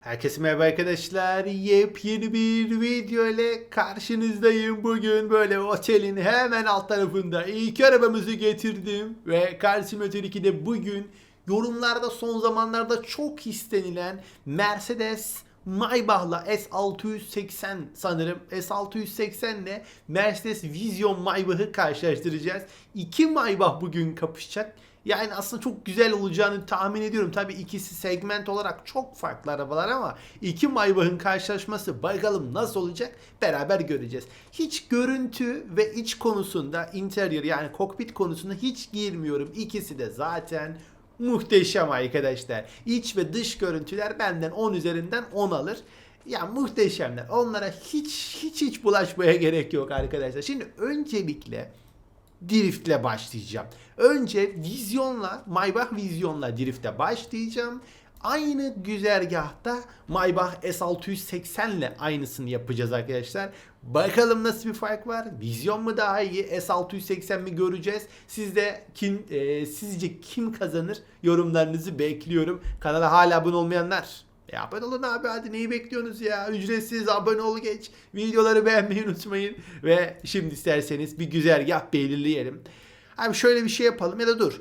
Herkese merhaba arkadaşlar. Yepyeni bir video ile karşınızdayım. Bugün böyle otelin hemen alt tarafında ilk arabamızı getirdim. Ve Car Simulator 2'de bugün yorumlarda son zamanlarda çok istenilen Mercedes Maybach'la S680 sanırım S680 ile Mercedes Vision Maybach'ı karşılaştıracağız. İki Maybach bugün kapışacak. Yani aslında çok güzel olacağını tahmin ediyorum. Tabii ikisi segment olarak çok farklı arabalar ama iki Maybach'ın karşılaşması bakalım nasıl olacak beraber göreceğiz. Hiç görüntü ve iç konusunda interior yani kokpit konusunda hiç girmiyorum. İkisi de zaten muhteşem arkadaşlar. İç ve dış görüntüler benden 10 üzerinden 10 alır. Ya muhteşemler. Onlara hiç hiç hiç bulaşmaya gerek yok arkadaşlar. Şimdi öncelikle Drift'le başlayacağım. Önce Vizyon'la, Maybach Vizyon'la Drift'e başlayacağım. Aynı güzergahta Maybach S680 ile aynısını yapacağız arkadaşlar. Bakalım nasıl bir fark var? Vizyon mu daha iyi? S680 mi göreceğiz? Siz de kim e, sizce kim kazanır? Yorumlarınızı bekliyorum. Kanala hala abone olmayanlar e abone olun abi hadi neyi bekliyorsunuz ya? Ücretsiz abone ol geç. Videoları beğenmeyi unutmayın. Ve şimdi isterseniz bir güzergah belirleyelim. Abi şöyle bir şey yapalım ya da dur.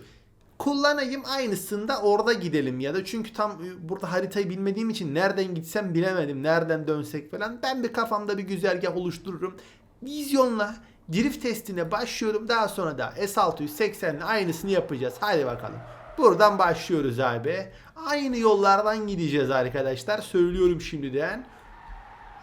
Kullanayım aynısını da orada gidelim ya da çünkü tam e, burada haritayı bilmediğim için nereden gitsem bilemedim. Nereden dönsek falan. Ben bir kafamda bir güzergah oluştururum. Vizyonla drift testine başlıyorum. Daha sonra da S680 ile aynısını yapacağız. Hadi bakalım. Buradan başlıyoruz abi. Aynı yollardan gideceğiz arkadaşlar. Söylüyorum şimdiden.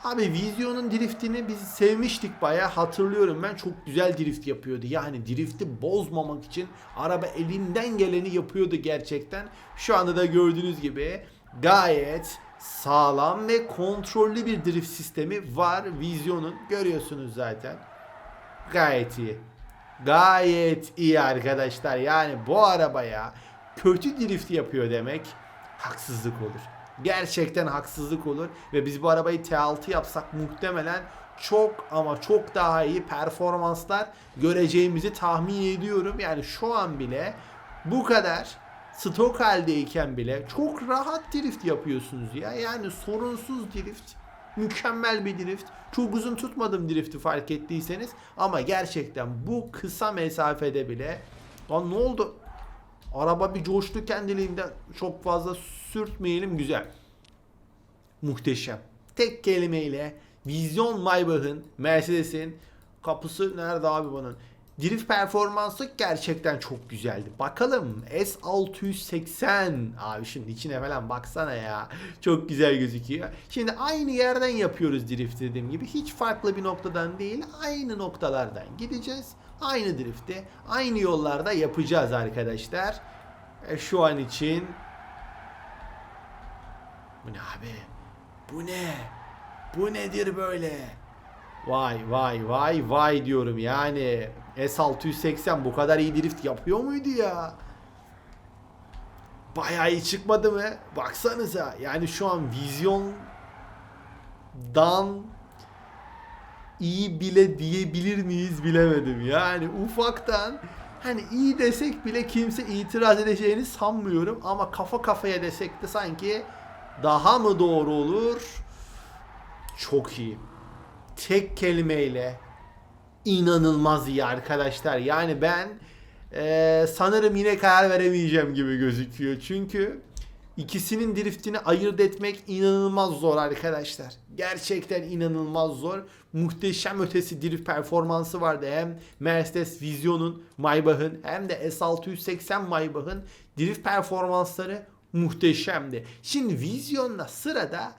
Abi Vizyon'un driftini biz sevmiştik bayağı hatırlıyorum ben çok güzel drift yapıyordu. Yani drifti bozmamak için araba elinden geleni yapıyordu gerçekten. Şu anda da gördüğünüz gibi gayet sağlam ve kontrollü bir drift sistemi var Vizyon'un. Görüyorsunuz zaten. Gayet iyi. Gayet iyi arkadaşlar. Yani bu arabaya kötü drift yapıyor demek haksızlık olur. Gerçekten haksızlık olur ve biz bu arabayı T6 yapsak muhtemelen çok ama çok daha iyi performanslar göreceğimizi tahmin ediyorum. Yani şu an bile bu kadar stok haldeyken bile çok rahat drift yapıyorsunuz ya. Yani sorunsuz drift. Mükemmel bir drift. Çok uzun tutmadım drifti fark ettiyseniz. Ama gerçekten bu kısa mesafede bile Lan ne oldu? Araba bir coştu kendiliğinden. Çok fazla sürtmeyelim güzel. Muhteşem. Tek kelimeyle Vizyon Maybach'ın, Mercedes'in kapısı nerede abi bunun? Drift performansı gerçekten çok güzeldi. Bakalım S680 abi şimdi içine falan baksana ya. Çok güzel gözüküyor. Şimdi aynı yerden yapıyoruz drift dediğim gibi. Hiç farklı bir noktadan değil. Aynı noktalardan gideceğiz. Aynı drifti aynı yollarda yapacağız arkadaşlar. E, şu an için bu ne abi? Bu ne? Bu nedir böyle? Vay vay vay vay diyorum yani S680 bu kadar iyi drift yapıyor muydu ya? Bayağı iyi çıkmadı mı? Baksanıza yani şu an vizyondan iyi bile diyebilir miyiz bilemedim. Yani ufaktan hani iyi desek bile kimse itiraz edeceğini sanmıyorum ama kafa kafaya desek de sanki daha mı doğru olur? Çok iyi. Tek kelimeyle inanılmaz iyi arkadaşlar. Yani ben eee, sanırım yine karar veremeyeceğim gibi gözüküyor. Çünkü ikisinin driftini ayırt etmek inanılmaz zor arkadaşlar. Gerçekten inanılmaz zor. Muhteşem ötesi drift performansı vardı. Hem Mercedes Vision'un Maybach'ın hem de S680 Maybach'ın drift performansları muhteşemdi. Şimdi Vision'la sırada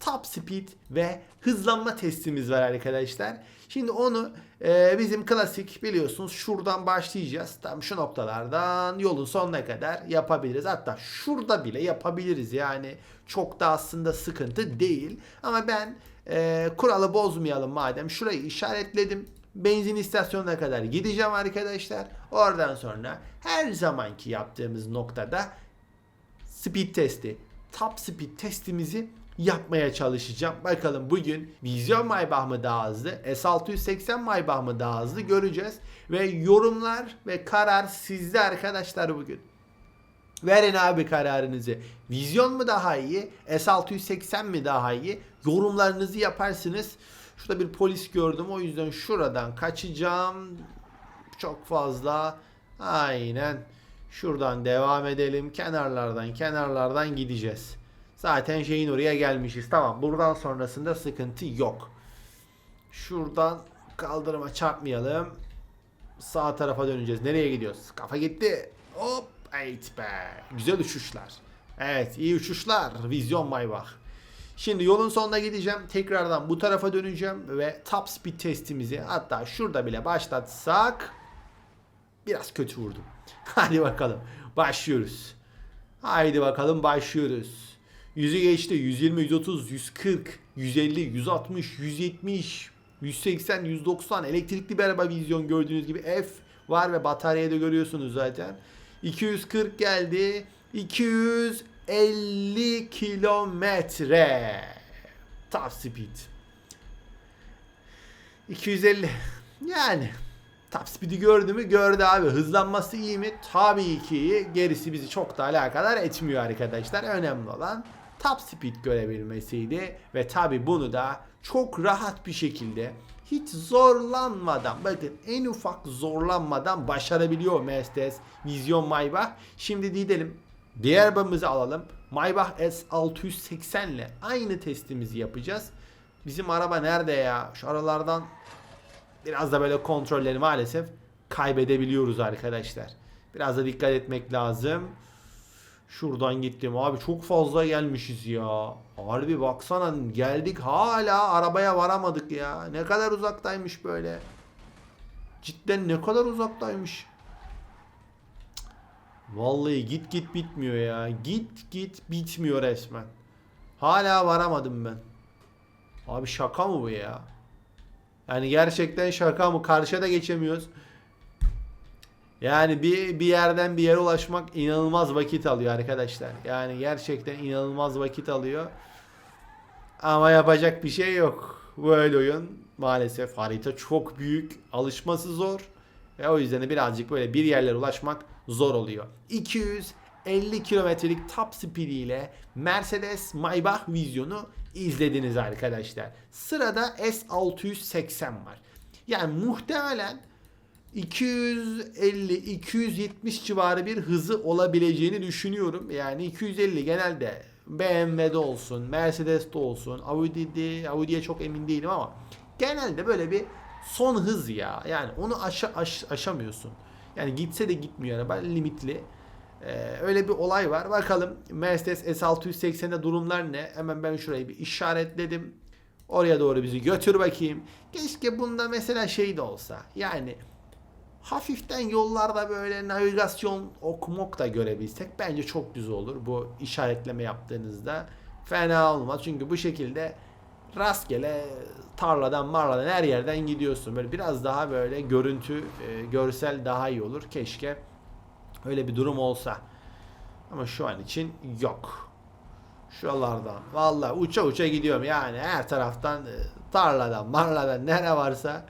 top speed ve hızlanma testimiz var arkadaşlar. Şimdi onu e, bizim klasik biliyorsunuz şuradan başlayacağız. Tam şu noktalardan yolun sonuna kadar yapabiliriz. Hatta şurada bile yapabiliriz. Yani çok da aslında sıkıntı değil. Ama ben e, kuralı bozmayalım madem. Şurayı işaretledim. Benzin istasyonuna kadar gideceğim arkadaşlar. Oradan sonra her zamanki yaptığımız noktada speed testi, top speed testimizi yapmaya çalışacağım. Bakalım bugün Vizyon Maybach mı daha hızlı, S680 Maybach mı daha hızlı göreceğiz. Ve yorumlar ve karar sizde arkadaşlar bugün. Verin abi kararınızı. Vizyon mu daha iyi? S680 mi daha iyi? Yorumlarınızı yaparsınız. Şurada bir polis gördüm. O yüzden şuradan kaçacağım. Çok fazla. Aynen. Şuradan devam edelim. Kenarlardan kenarlardan gideceğiz. Zaten şeyin oraya gelmişiz. Tamam. Buradan sonrasında sıkıntı yok. Şuradan kaldırıma çarpmayalım. Sağ tarafa döneceğiz. Nereye gidiyoruz? Kafa gitti. Hop. Evet be. Güzel uçuşlar. Evet iyi uçuşlar. Vizyon Maybach. Şimdi yolun sonuna gideceğim. Tekrardan bu tarafa döneceğim ve top speed testimizi hatta şurada bile başlatsak biraz kötü vurdum. Hadi bakalım. Başlıyoruz. Haydi bakalım başlıyoruz. Yüzü geçti. 120, 130, 140, 150, 160, 170, 180, 190 elektrikli bir vizyon gördüğünüz gibi F var ve bataryayı da görüyorsunuz zaten. 240 geldi. 250 kilometre. Top speed. 250. Yani top speed'i gördü mü? Gördü abi. Hızlanması iyi mi? Tabii ki iyi. Gerisi bizi çok da alakadar etmiyor arkadaşlar. Önemli olan top speed görebilmesiydi. Ve tabi bunu da çok rahat bir şekilde hiç zorlanmadan bakın en ufak zorlanmadan başarabiliyor Mercedes Vizyon Maybach. Şimdi gidelim diğer arabamızı alalım. Maybach S680 ile aynı testimizi yapacağız. Bizim araba nerede ya? Şu aralardan biraz da böyle kontrolleri maalesef kaybedebiliyoruz arkadaşlar. Biraz da dikkat etmek lazım. Şuradan gittim abi çok fazla gelmişiz ya. Harbi baksana geldik hala arabaya varamadık ya. Ne kadar uzaktaymış böyle. Cidden ne kadar uzaktaymış. Vallahi git git bitmiyor ya. Git git bitmiyor resmen. Hala varamadım ben. Abi şaka mı bu ya? Yani gerçekten şaka mı? Karşıya da geçemiyoruz. Yani bir bir yerden bir yere ulaşmak inanılmaz vakit alıyor arkadaşlar. Yani gerçekten inanılmaz vakit alıyor. Ama yapacak bir şey yok. Böyle oyun maalesef harita çok büyük, alışması zor ve o yüzden de birazcık böyle bir yerlere ulaşmak zor oluyor. 250 kilometrelik top speed ile Mercedes Maybach vizyonu izlediniz arkadaşlar. Sırada S680 var. Yani muhtemelen 250-270 civarı bir hızı olabileceğini düşünüyorum. Yani 250 genelde BMW'de olsun, Mercedes'te olsun, Audi'de, Audi'ye çok emin değilim ama genelde böyle bir son hız ya. Yani onu aşa, aş, aşamıyorsun. Yani gitse de gitmiyor araba limitli. Ee, öyle bir olay var. Bakalım Mercedes S680'de durumlar ne? Hemen ben şurayı bir işaretledim. Oraya doğru bizi götür bakayım. Keşke bunda mesela şey de olsa. Yani hafiften yollarda böyle navigasyon okumak da görebilsek bence çok güzel olur bu işaretleme yaptığınızda. Fena olmaz çünkü bu şekilde rastgele tarladan marladan her yerden gidiyorsun. Böyle biraz daha böyle görüntü, e, görsel daha iyi olur. Keşke öyle bir durum olsa. Ama şu an için yok. Şuralardan. Vallahi uça uça gidiyorum yani her taraftan e, tarladan, marladan nere varsa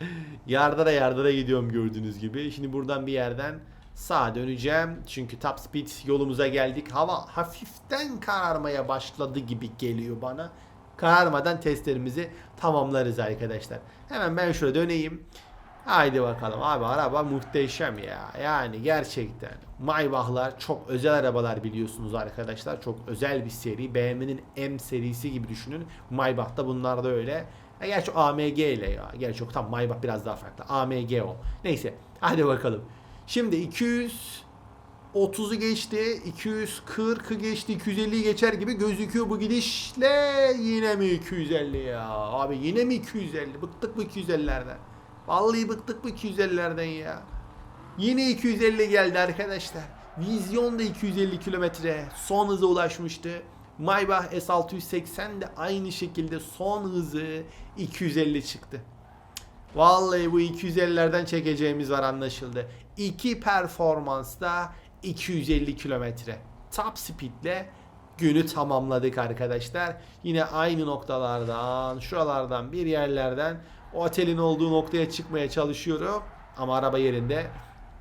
yardıra yardıra gidiyorum gördüğünüz gibi. Şimdi buradan bir yerden sağa döneceğim. Çünkü top speed yolumuza geldik. Hava hafiften kararmaya başladı gibi geliyor bana. Kararmadan testlerimizi tamamlarız arkadaşlar. Hemen ben şöyle döneyim. Haydi bakalım abi araba muhteşem ya. Yani gerçekten Maybach'lar çok özel arabalar biliyorsunuz arkadaşlar. Çok özel bir seri. BMW'nin M serisi gibi düşünün. Maybach da bunlar da öyle. Ya gerçi AMG ile ya. Gerçi yok tam Maybach biraz daha farklı. AMG o. Neyse hadi bakalım. Şimdi 230'u geçti. 240'ı geçti. 250'yi geçer gibi gözüküyor bu gidişle. Yine mi 250 ya? Abi yine mi 250? Bıktık bu 250'lerden. Vallahi bıktık bu 250'lerden ya. Yine 250 geldi arkadaşlar. Vizyon da 250 kilometre son hıza ulaşmıştı. Maybach S680 de aynı şekilde son hızı 250 çıktı. Vallahi bu 250'lerden çekeceğimiz var anlaşıldı. İki performansta 250 kilometre. Top speedle günü tamamladık arkadaşlar. Yine aynı noktalardan, şuralardan bir yerlerden otelin olduğu noktaya çıkmaya çalışıyorum. Ama araba yerinde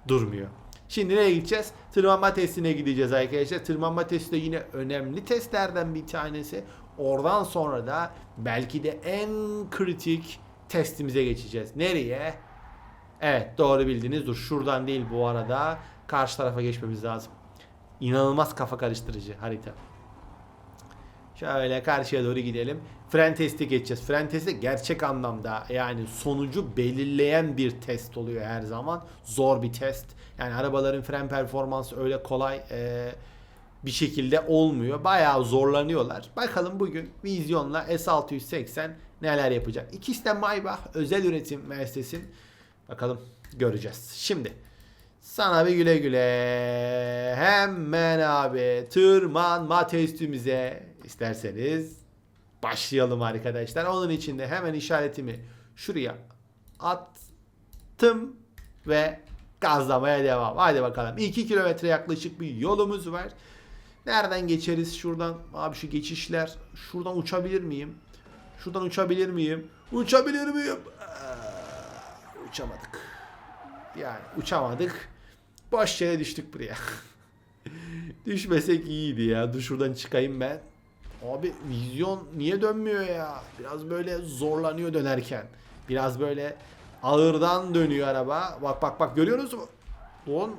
durmuyor. Şimdi nereye gideceğiz? Tırmanma testine gideceğiz arkadaşlar. Tırmanma testi de yine önemli testlerden bir tanesi. Oradan sonra da belki de en kritik testimize geçeceğiz. Nereye? Evet doğru bildiniz. Dur şuradan değil bu arada. Karşı tarafa geçmemiz lazım. İnanılmaz kafa karıştırıcı harita. Şöyle karşıya doğru gidelim. Fren testi geçeceğiz. Fren testi gerçek anlamda yani sonucu belirleyen bir test oluyor her zaman. Zor bir test. Yani arabaların fren performansı öyle kolay e, bir şekilde olmuyor. Bayağı zorlanıyorlar. Bakalım bugün Vizyon'la S680 neler yapacak. İkisi de Maybach özel üretim Mercedes'in. Bakalım göreceğiz. Şimdi sana bir güle güle. Hemen abi tırmanma testimize isterseniz başlayalım arkadaşlar. Onun için de hemen işaretimi şuraya attım ve gazlamaya devam. Hadi bakalım. 2 kilometre yaklaşık bir yolumuz var. Nereden geçeriz şuradan? Abi şu geçişler. Şuradan uçabilir miyim? Şuradan uçabilir miyim? Uçabilir miyim? Aa, uçamadık. Yani uçamadık. Boş yere düştük buraya. Düşmesek iyiydi ya. Dur şuradan çıkayım ben. Abi vizyon niye dönmüyor ya? Biraz böyle zorlanıyor dönerken. Biraz böyle ağırdan dönüyor araba. Bak bak bak görüyorsunuz mu? Don.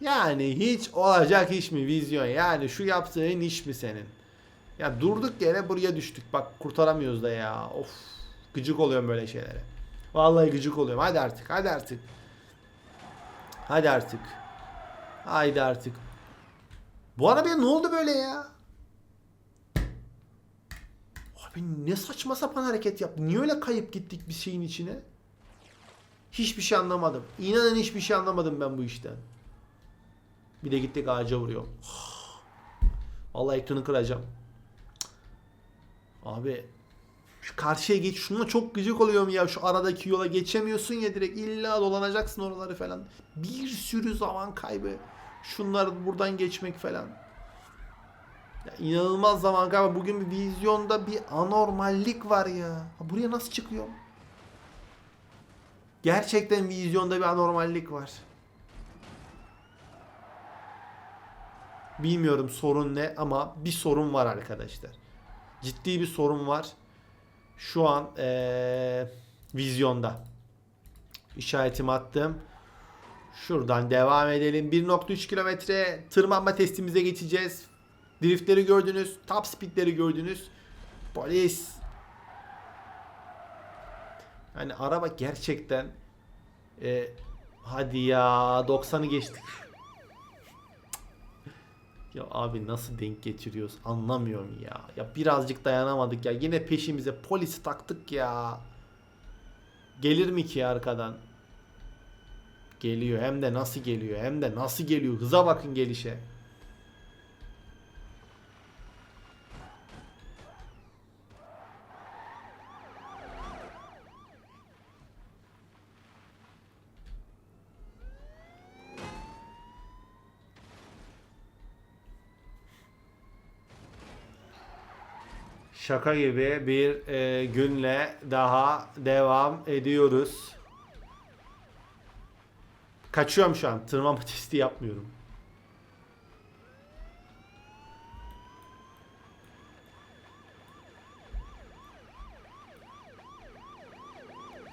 Yani hiç olacak iş mi vizyon? Yani şu yaptığın iş mi senin? Ya durduk yere buraya düştük. Bak kurtaramıyoruz da ya. Of. Gıcık oluyorum böyle şeylere. Vallahi gıcık oluyorum. Hadi artık. Hadi artık. Hadi artık. Haydi artık. Bu arabaya ne oldu böyle ya? Abi ne saçma sapan hareket yaptı. Niye öyle kayıp gittik bir şeyin içine? Hiçbir şey anlamadım. İnanın hiçbir şey anlamadım ben bu işten. Bir de gittik ağaca vuruyor. Vallahi ekranı kıracağım. Abi şu karşıya geç. Şuna çok gıcık oluyorum ya. Şu aradaki yola geçemiyorsun ya direkt. illa dolanacaksın oraları falan. Bir sürü zaman kaybı. Şunlar buradan geçmek falan. Ya inanılmaz zaman kaybı. Bugün bir vizyonda bir anormallik var ya. Ha, buraya nasıl çıkıyorum? Gerçekten vizyonda bir anormallik var. Bilmiyorum sorun ne ama bir sorun var arkadaşlar. Ciddi bir sorun var. Şu an ee, vizyonda. İşaretimi attım. Şuradan devam edelim. 1.3 kilometre tırmanma testimize geçeceğiz. Driftleri gördünüz. Top speedleri gördünüz. Polis. Yani araba gerçekten e, hadi ya 90'ı geçtik. Ya abi nasıl denk getiriyoruz anlamıyorum ya. Ya birazcık dayanamadık ya. Yine peşimize polisi taktık ya. Gelir mi ki arkadan? Geliyor hem de nasıl geliyor hem de nasıl geliyor. Hıza bakın gelişe. Şaka gibi bir e, günle daha devam ediyoruz. Kaçıyorum şu an. Tırmanma testi yapmıyorum.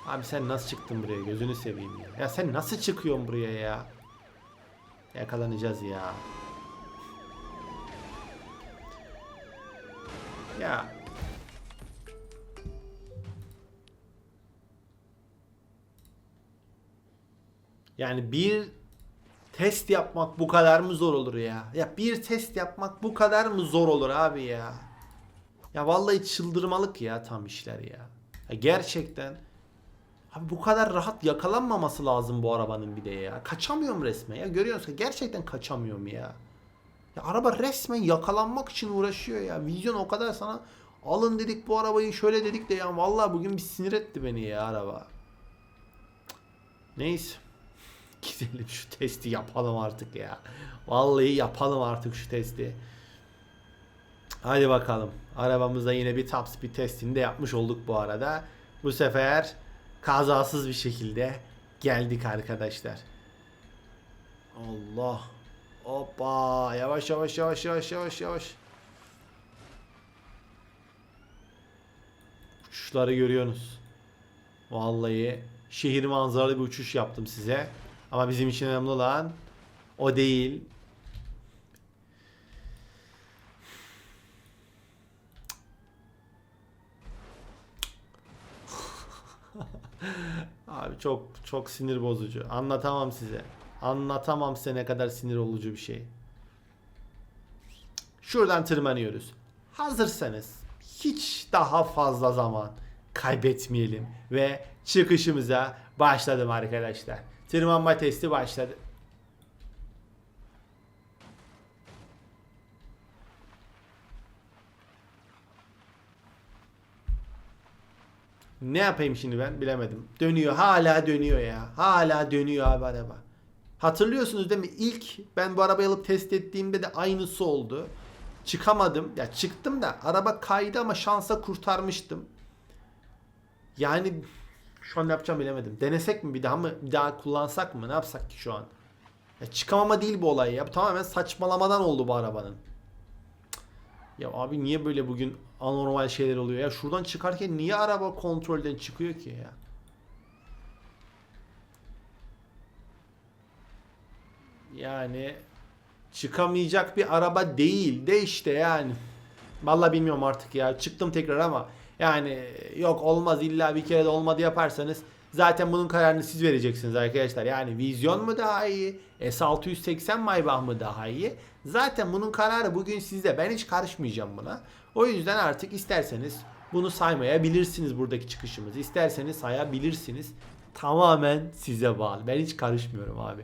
Abi sen nasıl çıktın buraya? Gözünü seveyim ya. Ya sen nasıl çıkıyorsun buraya ya? Yakalanacağız ya. Ya. Yani bir test yapmak bu kadar mı zor olur ya? Ya bir test yapmak bu kadar mı zor olur abi ya? Ya vallahi çıldırmalık ya tam işler ya. ya gerçekten Abi bu kadar rahat yakalanmaması lazım bu arabanın bir de ya. Kaçamıyorum resmen ya. Görüyorsunuz gerçekten kaçamıyorum ya. Ya araba resmen yakalanmak için uğraşıyor ya. Vizyon o kadar sana alın dedik bu arabayı şöyle dedik de ya vallahi bugün bir sinir etti beni ya araba. Neyse. Gidelim şu testi yapalım artık ya. Vallahi yapalım artık şu testi. Hadi bakalım. Arabamızda yine bir top speed testini de yapmış olduk bu arada. Bu sefer kazasız bir şekilde geldik arkadaşlar. Allah. Hoppa. Yavaş yavaş yavaş yavaş yavaş yavaş. Uçuşları görüyorsunuz. Vallahi şehir manzaralı bir uçuş yaptım size. Ama bizim için önemli olan o değil. Abi çok çok sinir bozucu. Anlatamam size. Anlatamam size ne kadar sinir olucu bir şey. Şuradan tırmanıyoruz. Hazırsanız hiç daha fazla zaman kaybetmeyelim ve çıkışımıza başladım arkadaşlar. Tırmanma testi başladı. Ne yapayım şimdi ben bilemedim. Dönüyor hala dönüyor ya. Hala dönüyor abi araba. Hatırlıyorsunuz değil mi? İlk ben bu arabayı alıp test ettiğimde de aynısı oldu. Çıkamadım. Ya çıktım da araba kaydı ama şansa kurtarmıştım. Yani şu an ne yapacağım bilemedim. Denesek mi bir daha mı? Bir daha kullansak mı? Ne yapsak ki şu an? Ya çıkamama değil bu olay ya. Tamamen saçmalamadan oldu bu arabanın. Ya abi niye böyle bugün anormal şeyler oluyor ya? Şuradan çıkarken niye araba kontrolden çıkıyor ki ya? Yani çıkamayacak bir araba değil de işte yani. Vallahi bilmiyorum artık ya. Çıktım tekrar ama yani yok olmaz illa bir kere de olmadı yaparsanız zaten bunun kararını siz vereceksiniz arkadaşlar. Yani vizyon mu daha iyi? S680 Maybach mı daha iyi? Zaten bunun kararı bugün sizde. Ben hiç karışmayacağım buna. O yüzden artık isterseniz bunu saymayabilirsiniz buradaki çıkışımızı. İsterseniz sayabilirsiniz. Tamamen size bağlı. Ben hiç karışmıyorum abi.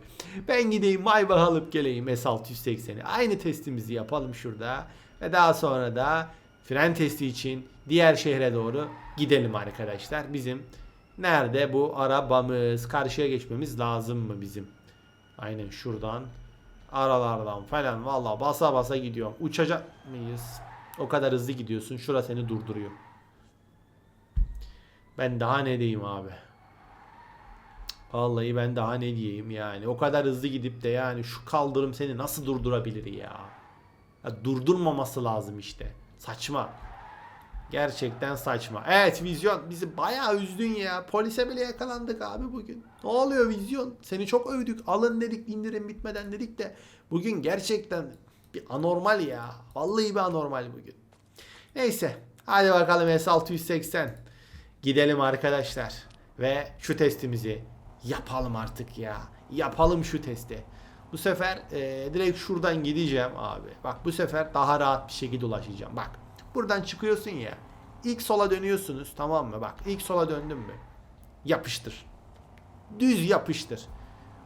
Ben gideyim Maybach alıp geleyim S680'i. Aynı testimizi yapalım şurada. Ve daha sonra da fren testi için diğer şehre doğru gidelim arkadaşlar. Bizim nerede bu arabamız? Karşıya geçmemiz lazım mı bizim? Aynen şuradan aralardan falan valla basa basa gidiyorum. Uçacak mıyız? O kadar hızlı gidiyorsun. Şura seni durduruyor. Ben daha ne diyeyim abi? Vallahi ben daha ne diyeyim yani. O kadar hızlı gidip de yani şu kaldırım seni nasıl durdurabilir ya? ya durdurmaması lazım işte. Saçma. Gerçekten saçma. Evet Vizyon bizi bayağı üzdün ya. Polise bile yakalandık abi bugün. Ne oluyor Vizyon? Seni çok övdük. Alın dedik indirim bitmeden dedik de bugün gerçekten bir anormal ya. Vallahi bir anormal bugün. Neyse. Hadi bakalım S680. Gidelim arkadaşlar. Ve şu testimizi yapalım artık ya. Yapalım şu testi. Bu sefer e, direkt şuradan gideceğim abi. Bak bu sefer daha rahat bir şekilde ulaşacağım. Bak buradan çıkıyorsun ya. İlk sola dönüyorsunuz tamam mı? Bak ilk sola döndün mü? Yapıştır. Düz yapıştır.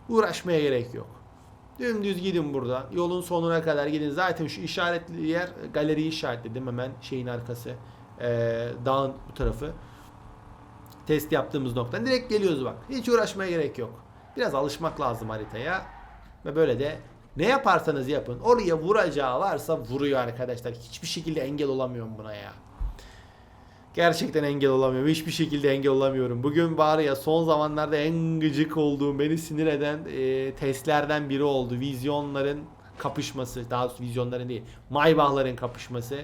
Uğraşmaya gerek yok. Dümdüz gidin buradan. Yolun sonuna kadar gidin. Zaten şu işaretli yer galeriyi işaretledim hemen şeyin arkası. E, dağın bu tarafı. Test yaptığımız noktadan direkt geliyoruz bak. Hiç uğraşmaya gerek yok. Biraz alışmak lazım haritaya. Ve böyle de ne yaparsanız yapın. Oraya vuracağı varsa vuruyor arkadaşlar. Hiçbir şekilde engel olamıyorum buna ya. Gerçekten engel olamıyorum. Hiçbir şekilde engel olamıyorum. Bugün bari ya son zamanlarda en gıcık olduğum, beni sinir eden e, testlerden biri oldu. Vizyonların kapışması. Daha doğrusu vizyonların değil. Maybach'ların kapışması.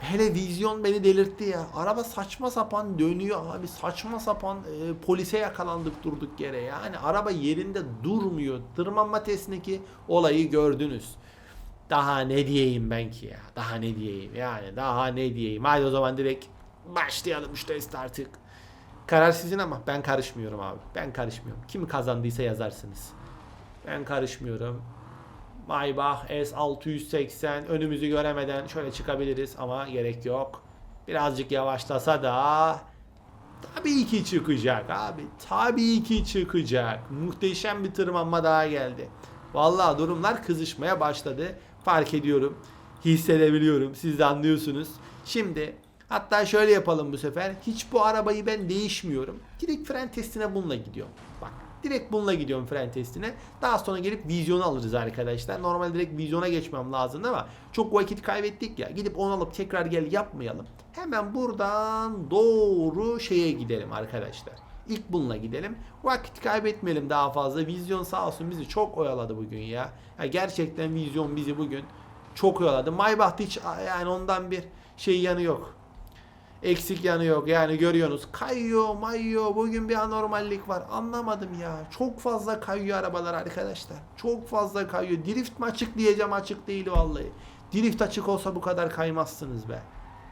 Hele vizyon beni delirtti ya. Araba saçma sapan dönüyor abi. Saçma sapan e, polise yakalandık durduk yere. Yani araba yerinde durmuyor. Tırmanma testindeki olayı gördünüz. Daha ne diyeyim ben ki ya? Daha ne diyeyim yani? Daha ne diyeyim? Hadi o zaman direkt başlayalım şu test artık. Karar sizin ama ben karışmıyorum abi. Ben karışmıyorum. Kim kazandıysa yazarsınız. Ben karışmıyorum. Maybach S680 önümüzü göremeden şöyle çıkabiliriz ama gerek yok. Birazcık yavaşlasa da tabii ki çıkacak abi. Tabii ki çıkacak. Muhteşem bir tırmanma daha geldi. Vallahi durumlar kızışmaya başladı. Fark ediyorum. Hissedebiliyorum. Siz de anlıyorsunuz. Şimdi hatta şöyle yapalım bu sefer. Hiç bu arabayı ben değişmiyorum. Direkt fren testine bununla gidiyorum. Bak Direkt bununla gidiyorum fren testine. Daha sonra gelip vizyonu alırız arkadaşlar. Normalde direkt vizyona geçmem lazım ama çok vakit kaybettik ya. Gidip onu alıp tekrar gel yapmayalım. Hemen buradan doğru şeye gidelim arkadaşlar. İlk bununla gidelim. Vakit kaybetmeyelim daha fazla. Vizyon sağ olsun bizi çok oyaladı bugün ya. ya gerçekten vizyon bizi bugün çok oyaladı. Maybach hiç yani ondan bir şey yanı yok. Eksik yanı yok yani görüyorsunuz. Kayıyor mayıyor bugün bir anormallik var. Anlamadım ya. Çok fazla kayıyor arabalar arkadaşlar. Çok fazla kayıyor. Drift mi açık diyeceğim açık değil vallahi. Drift açık olsa bu kadar kaymazsınız be.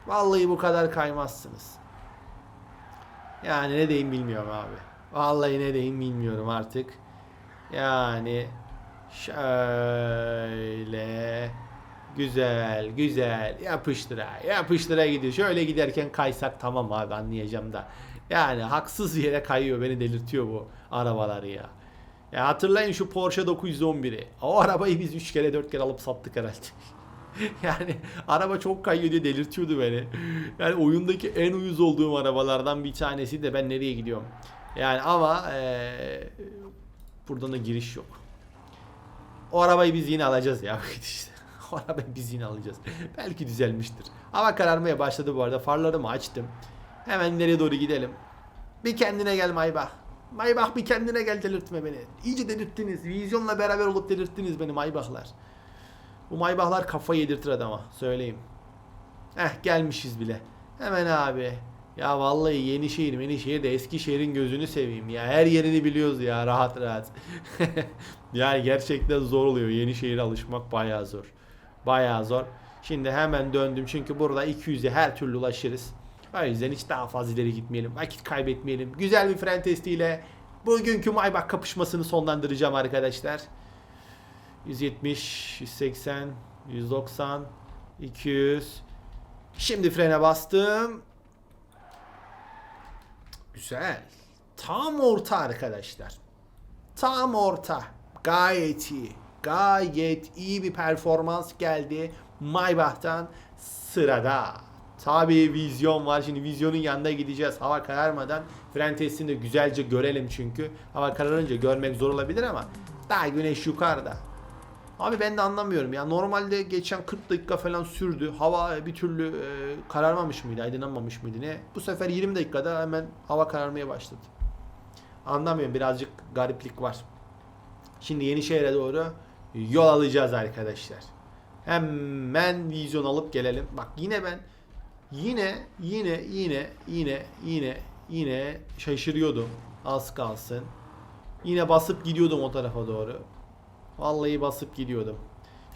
Vallahi bu kadar kaymazsınız. Yani ne diyeyim bilmiyorum abi. Vallahi ne diyeyim bilmiyorum artık. Yani şöyle güzel güzel yapıştıra yapıştıra gidiyor. Şöyle giderken kaysak tamam abi anlayacağım da. Yani haksız yere kayıyor beni delirtiyor bu arabaları ya. Ya hatırlayın şu Porsche 911'i. O arabayı biz 3 kere 4 kere alıp sattık herhalde. yani araba çok kayıyor diye delirtiyordu beni. Yani oyundaki en uyuz olduğum arabalardan bir tanesi de ben nereye gidiyorum. Yani ama eee buradan da giriş yok. O arabayı biz yine alacağız ya. işte. O arabayı biz yine alacağız. Belki düzelmiştir. Hava kararmaya başladı bu arada. Farlarımı açtım. Hemen nereye doğru gidelim. Bir kendine gel Maybach. Maybach bir kendine gel delirtme beni. İyice delirttiniz. Vizyonla beraber olup delirttiniz beni Maybach'lar. Bu Maybach'lar kafa yedirtir adama. Söyleyeyim. Heh gelmişiz bile. Hemen abi. Ya vallahi Yenişehir, Yenişehir de Eskişehir'in gözünü seveyim ya. Her yerini biliyoruz ya rahat rahat. yani gerçekten zor oluyor. Yenişehir'e alışmak bayağı zor. Bayağı zor. Şimdi hemen döndüm çünkü burada 200'e her türlü ulaşırız. O yüzden hiç daha fazla ileri gitmeyelim. Vakit kaybetmeyelim. Güzel bir fren testiyle bugünkü Maybach kapışmasını sonlandıracağım arkadaşlar. 170, 180, 190, 200. Şimdi frene bastım. Güzel. Tam orta arkadaşlar. Tam orta. Gayet iyi. Gayet iyi bir performans geldi. Maybach'tan sırada. Tabii vizyon var. Şimdi vizyonun yanında gideceğiz. Hava kararmadan fren testini de güzelce görelim çünkü. Hava kararınca görmek zor olabilir ama daha güneş yukarıda. Abi ben de anlamıyorum ya. Normalde geçen 40 dakika falan sürdü. Hava bir türlü e, kararmamış mıydı? Aydınlanmamış mıydı ne? Bu sefer 20 dakikada hemen hava kararmaya başladı. Anlamıyorum. Birazcık gariplik var. Şimdi Yenişehir'e doğru yol alacağız arkadaşlar. Hemen vizyon alıp gelelim. Bak yine ben yine yine yine yine yine yine şaşırıyordum. Az kalsın. Yine basıp gidiyordum o tarafa doğru. Vallahi basıp gidiyordum.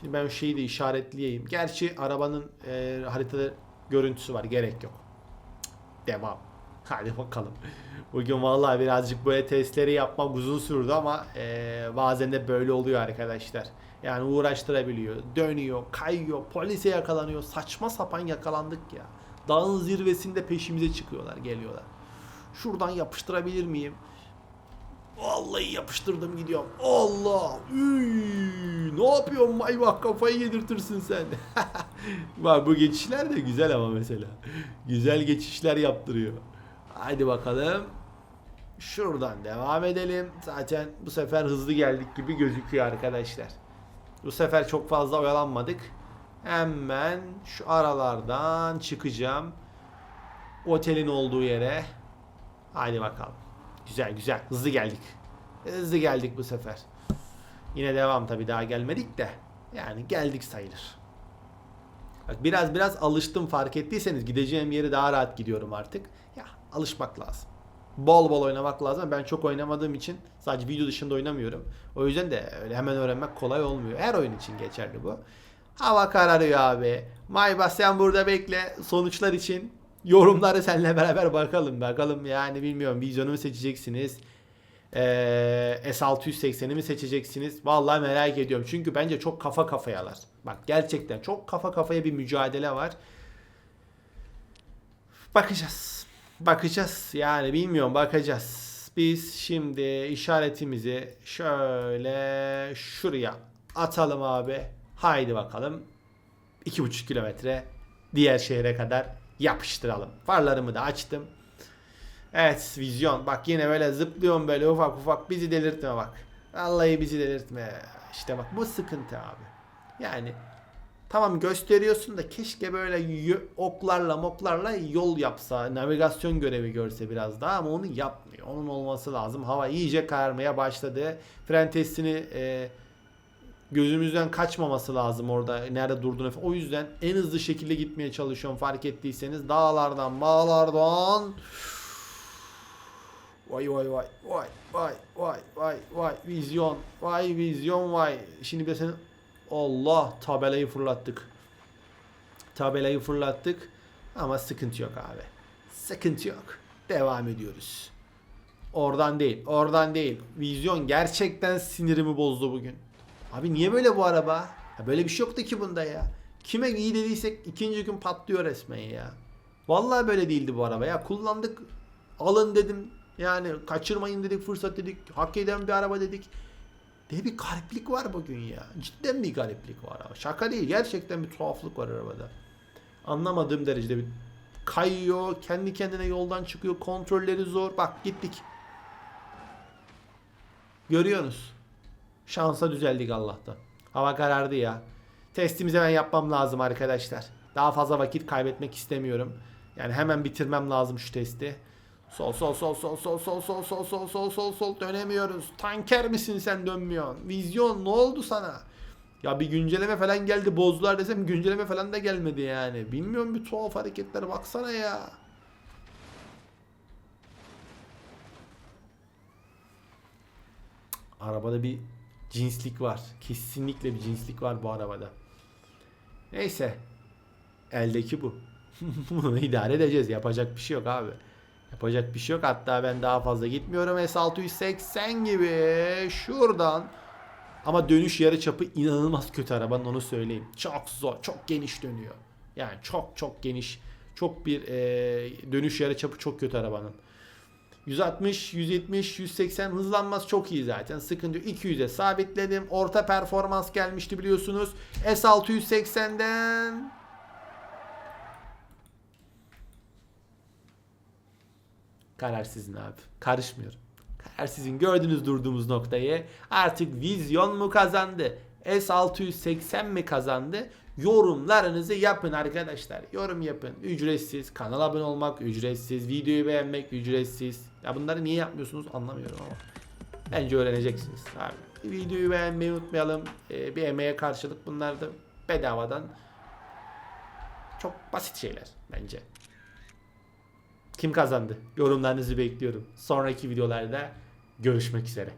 Şimdi ben şeyi de işaretleyeyim. Gerçi arabanın e, haritada görüntüsü var. Gerek yok. Devam. Hadi bakalım. Bugün vallahi birazcık böyle testleri yapmak uzun sürdü ama e, bazen de böyle oluyor arkadaşlar. Yani uğraştırabiliyor, dönüyor, kayıyor, polise yakalanıyor. Saçma sapan yakalandık ya. Dağın zirvesinde peşimize çıkıyorlar, geliyorlar. Şuradan yapıştırabilir miyim? Vallahi yapıştırdım gidiyorum. Allah! Üy, ne yapıyorsun Maybach kafayı yedirtirsin sen. Bak bu geçişler de güzel ama mesela. Güzel geçişler yaptırıyor. Haydi bakalım. Şuradan devam edelim. Zaten bu sefer hızlı geldik gibi gözüküyor arkadaşlar. Bu sefer çok fazla oyalanmadık. Hemen şu aralardan çıkacağım. Otelin olduğu yere. Haydi bakalım. Güzel güzel. Hızlı geldik. Hızlı geldik bu sefer. Yine devam tabi daha gelmedik de. Yani geldik sayılır. Bak biraz biraz alıştım fark ettiyseniz gideceğim yere daha rahat gidiyorum artık. Ya alışmak lazım. Bol bol oynamak lazım. Ben çok oynamadığım için sadece video dışında oynamıyorum. O yüzden de öyle hemen öğrenmek kolay olmuyor. Her oyun için geçerli bu. Hava kararıyor abi. Maybach sen burada bekle. Sonuçlar için yorumları seninle beraber bakalım. Bakalım yani bilmiyorum vizyonu mu seçeceksiniz? Ee, S680'i mi seçeceksiniz? Vallahi merak ediyorum. Çünkü bence çok kafa kafayalar. Bak gerçekten çok kafa kafaya bir mücadele var. Bakacağız. Bakacağız. Yani bilmiyorum bakacağız. Biz şimdi işaretimizi şöyle şuraya atalım abi. Haydi bakalım. 2,5 kilometre diğer şehre kadar yapıştıralım. Farlarımı da açtım. Evet vizyon. Bak yine böyle zıplıyorum böyle ufak ufak. Bizi delirtme bak. Vallahi bizi delirtme. İşte bak bu sıkıntı abi. Yani Tamam gösteriyorsun da keşke böyle oklarla moklarla yol yapsa, navigasyon görevi görse biraz daha ama onu yapmıyor. Onun olması lazım. Hava iyice kararmaya başladı. Fren testini e, gözümüzden kaçmaması lazım orada nerede durduğunu. O yüzden en hızlı şekilde gitmeye çalışıyorum fark ettiyseniz. Dağlardan, bağlardan. Vay vay vay vay vay vay vay vay vizyon vay vizyon vay. Şimdi bir de seni Allah tabelayı fırlattık. Tabelayı fırlattık ama sıkıntı yok abi. Sıkıntı yok. Devam ediyoruz. Oradan değil, oradan değil. Vizyon gerçekten sinirimi bozdu bugün. Abi niye böyle bu araba? Ya böyle bir şey yoktu ki bunda ya. Kime iyi dediysek ikinci gün patlıyor resmen ya. Vallahi böyle değildi bu araba ya. Kullandık. Alın dedim. Yani kaçırmayın dedik, fırsat dedik. Hak eden bir araba dedik. Ne bir gariplik var bugün ya. Cidden bir gariplik var ama. Şaka değil. Gerçekten bir tuhaflık var arabada. Anlamadığım derecede bir kayıyor. Kendi kendine yoldan çıkıyor. Kontrolleri zor. Bak gittik. Görüyorsunuz. Şansa düzeldik Allah'tan. Hava karardı ya. Testimizi hemen yapmam lazım arkadaşlar. Daha fazla vakit kaybetmek istemiyorum. Yani hemen bitirmem lazım şu testi. Sol sol sol sol sol sol sol sol sol sol sol sol dönemiyoruz. Tanker misin sen dönmüyorsun? Vizyon ne oldu sana? Ya bir güncelleme falan geldi bozdular desem güncelleme falan da gelmedi yani. Bilmiyorum bir tuhaf hareketler baksana ya. Arabada bir cinslik var. Kesinlikle bir cinslik var bu arabada. Neyse. Eldeki bu. Bunu idare edeceğiz. Yapacak bir şey yok abi. Yapacak bir şey yok. Hatta ben daha fazla gitmiyorum. S680 gibi şuradan. Ama dönüş yarı çapı inanılmaz kötü arabanın onu söyleyeyim. Çok zor. Çok geniş dönüyor. Yani çok çok geniş. Çok bir e, dönüş yarı çapı çok kötü arabanın. 160, 170, 180 hızlanması çok iyi zaten. Sıkıntı yok. 200'e sabitledim. Orta performans gelmişti biliyorsunuz. S680'den Karar sizin abi. Karışmıyorum. Karar sizin. Gördünüz durduğumuz noktayı. Artık vizyon mu kazandı? S680 mi kazandı? Yorumlarınızı yapın arkadaşlar. Yorum yapın. Ücretsiz. Kanala abone olmak ücretsiz. Videoyu beğenmek ücretsiz. Ya bunları niye yapmıyorsunuz anlamıyorum ama. Bence öğreneceksiniz abi. Videoyu beğenmeyi unutmayalım. Ee, bir emeğe karşılık bunlar da bedavadan. Çok basit şeyler bence. Kim kazandı? Yorumlarınızı bekliyorum. Sonraki videolarda görüşmek üzere.